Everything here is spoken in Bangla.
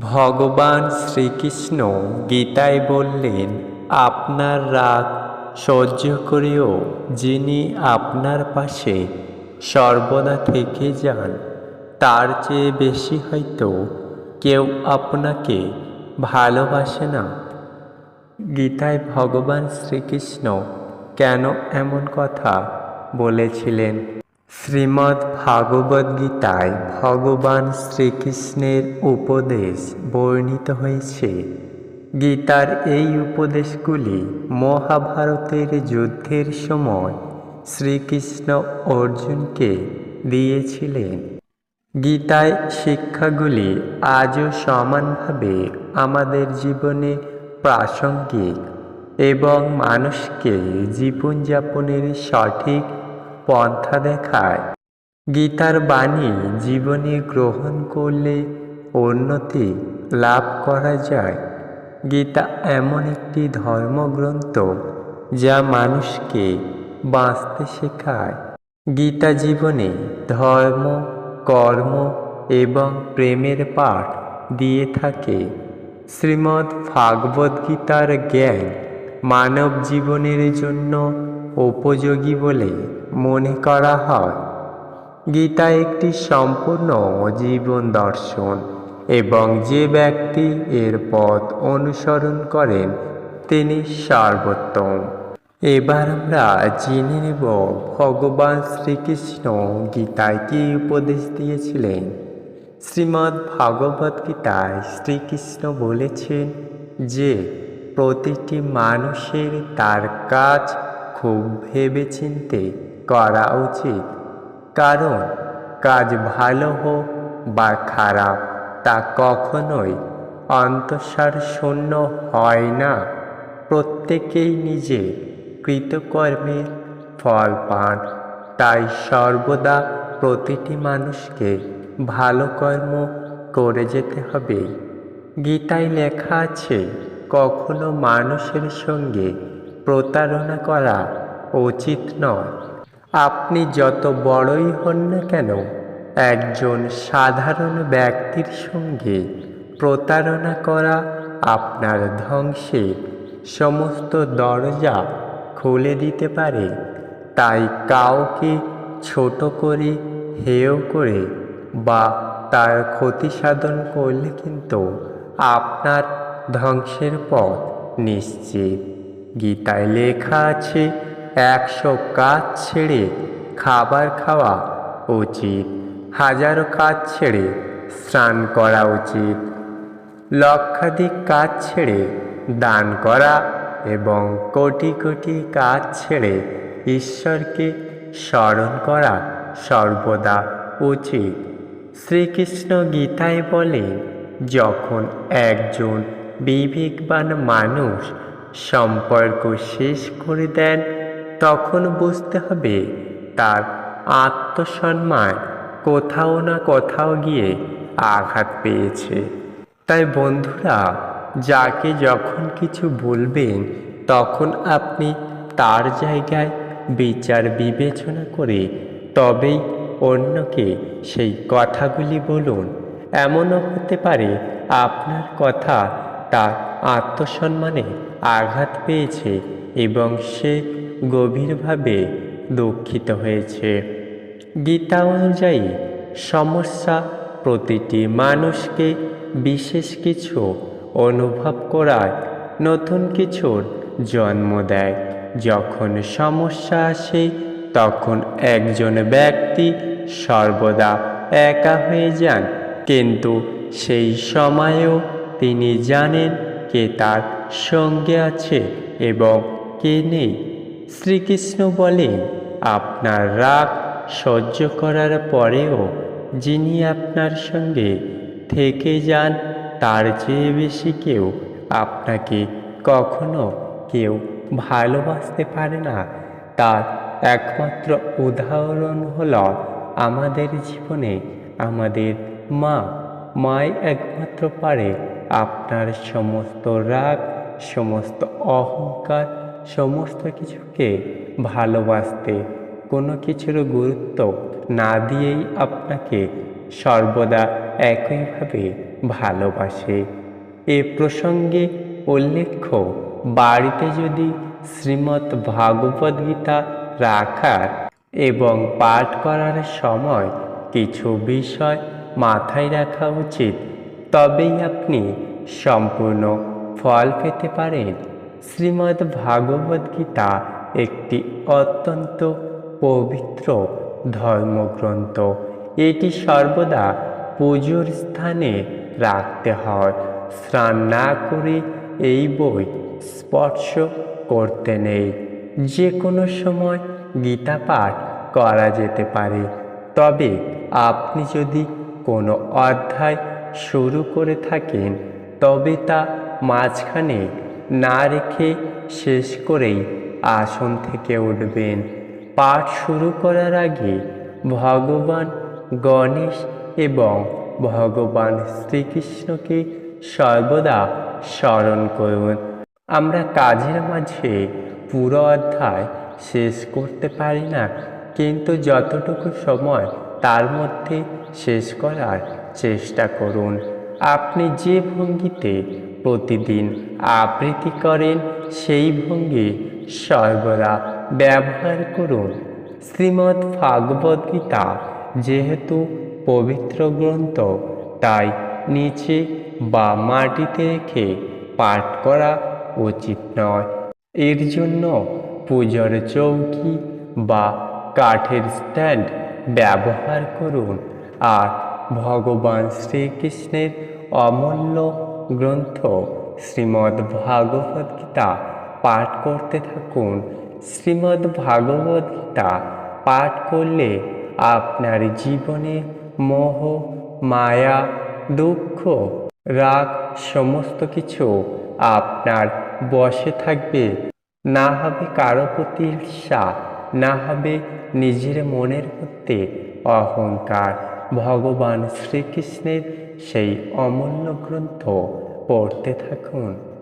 ভগবান শ্রীকৃষ্ণ গীতায় বললেন, আপনার রাগ সহ্য করেও যিনি আপনার পাশে সর্বদা থেকে যান, তার চেয়ে বেশি হয়তো কেউ আপনাকে ভালোবাসে না। গীতায় ভগবান শ্রীকৃষ্ণ কেন এমন কথা বলেছিলেন? শ্রীমদ্ ভাগবত গীতায় ভগবান শ্রীকৃষ্ণের উপদেশ বর্ণিত হয়েছে। গীতার এই উপদেশগুলি মহাভারতের যুদ্ধের সময় শ্রীকৃষ্ণ অর্জুনকে দিয়েছিলেন। গীতায় শিক্ষাগুলি আজও সমানভাবে আমাদের জীবনে প্রাসঙ্গিক এবং মানুষকে জীবনযাপনের সঠিক পন্থা দেখায়। গীতার বাণী জীবনে গ্রহণ করলে উন্নতি লাভ করা যায়। গীতা এমন একটি ধর্মগ্রন্থ যা মানুষকে বাঁচতে শেখায়। গীতা জীবনে ধর্ম, কর্ম এবং প্রেমের পাঠ দিয়ে থাকে। শ্রীমদ্ ভাগবত গীতার জ্ঞান মানব জীবনের জন্য উপযোগী বলে মনে করা হয়। গীতা একটি সম্পূর্ণ জীবন দর্শন এবং যে ব্যক্তি এর পথ অনুসরণ করেন, তিনি সর্বোত্তম। এবার আমরা জেনে নেব, ভগবান শ্রীকৃষ্ণ গীতায় কী উপদেশ দিয়েছিলেন? শ্রীমদ্ গীতায় শ্রীকৃষ্ণ বলেছেন যে প্রতিটি মানুষের তার কাজ খুব ভেবেচিন্তে করা উচিত। কারণ, কাজ ভালো হোক বা খারাপ, তা কখনোই অন্তঃসার শূন্য হয় না। প্রত্যেকেই নিজের কৃতকর্মের ফল পান। তাই সর্বদা প্রতিটি মানুষকে ভালো কর্ম করে যেতে হবে। গীতায় লেখা আছে কখনো মানুষের সঙ্গে প্রতারণা করা উচিত নয়। আপনি যত বড়ই হন না কেন, একজন সাধারণ ব্যক্তির সঙ্গে প্রতারণা করা আপনার ধ্বংসের সমস্ত দরজা খুলে দিতে পারে। তাই কাউকে ছোট করে, হেয় করে বা তার ক্ষতি সাধন করলে কিন্তু আপনার ধ্বংসের পথ নিশ্চিত। গীতায় লেখা আছে, একশো কাজ ছেড়ে খাবার খাওয়া উচিত। হাজারো কাজ ছেড়ে স্নান করা উচিত। লক্ষাধিক কাজ ছেড়ে দান করা এবং কোটি কোটি কাজ ছেড়ে ঈশ্বরকে স্মরণ করা সর্বদা উচিত। শ্রীকৃষ্ণ গীতায় বলেন, যখন একজন বিবেকবান মানুষ সম্পর্ক শেষ করে দেন, তখন বুঝতে হবে তার আত্মসম্মান কোথাও না কোথাও গিয়ে আঘাত পেয়েছে। তাই বন্ধুরা, যাকে যখন কিছু বলবেন, তখন আপনি তার জায়গায় বিচার বিবেচনা করে তবেই অন্যকে সেই কথাগুলি বলুন। এমনও হতে পারে আপনার কথা তার আত্মসম্মানে আঘাত পেয়েছে এবং সে গভীরভাবে দুঃখিত হয়েছে। গীতা অনুযায়ী, সমস্যা প্রতিটি মানুষকে বিশেষ কিছু অনুভব করার নতুন কিছুর জন্ম দেয়। যখন সমস্যা আসে, তখন একজন ব্যক্তি সর্বদা একা হয়ে যান, কিন্তু সেই সময়েও তিনি জানেন কে তার সঙ্গে আছে এবং কে নেই। শ্রীকৃষ্ণ বলেন, আপনার রাগ সহ্য করার পরেও যিনি আপনার সঙ্গে থেকে যান, তার চেয়ে বেশি কেউ আপনাকে কখনো কেউ ভালোবাসতে পারে না। তার একমাত্র উদাহরণ হল আমাদের জীবনে আমাদের মা। মাই একমাত্র পারে আপনার সমস্ত রাগ, সমস্ত অহংকার, সমস্ত কিছুকে ভালোবাসতে কোনো কিছুর গুরুত্ব না দিয়েই আপনাকে সর্বদা একইভাবে ভালোবাসে। এ প্রসঙ্গে উল্লেখ্য, বাড়িতে যদি শ্রীমৎ ভাগবত গীতা রাখার এবং পাঠ করার সময় কিছু বিষয় মাথায় রাখা উচিত তবেই আপনি সম্পূর্ণ ফল পেতে পারেন। শ্রীমদ্ ভাগবত গীতা একটি অত্যন্ত পবিত্র ধর্মগ্রন্থ। এটি সর্বদা পুজোর স্থানে রাখতে হয়। স্নান না করে এই বই স্পর্শ করতে নেই। যে কোনো সময় গীতা পাঠ করা যেতে পারে। তবে আপনি যদি কোনো অধ্যায় শুরু করে থাকেন, তবে তা মাঝখানে না রেখে শেষ করেই আসন থেকে উঠবেন। পাঠ শুরু করার আগে ভগবান গণেশ এবং ভগবান শ্রীকৃষ্ণকে সর্বদা স্মরণ করুন। আমরা কাজের মাঝে পুরো অধ্যায় শেষ করতে পারি না, কিন্তু যতটুকু সময় তার মধ্যে শেষ করার চেষ্টা করুন। আপনি যে ভঙ্গিতে প্রতিদিন আবৃত্তি করেন, সেই ভঙ্গি সর্বদা ব্যবহার করুন। শ্রীমদ্ ভাগবত গীতা যেহেতু পবিত্র গ্রন্থ, তাই নিচে বা মাটিতে রেখে পাঠ করা উচিত নয়। এর জন্য পূজার চৌকি বা কাঠের স্ট্যান্ড ব্যবহার করুন। আর ভগবান শ্রীকৃষ্ণের অমূল্য গ্রন্থ শ্রীমদ্ ভাগবত গীতা পাঠ করতে থাকুন। শ্রীমদ্ ভাগবত গীতা পাঠ করলে আপনার জীবনে মোহ, মায়া, দুঃখ, রাগ সমস্ত কিছু আপনার বসে থাকবে। না হবে কারও প্রতি ঈর্ষা, না হবে নিজের মনের মধ্যে অহংকার। ভগবান শ্রীকৃষ্ণের সেই অমূল্য গ্রন্থ পড়তে থাকুন।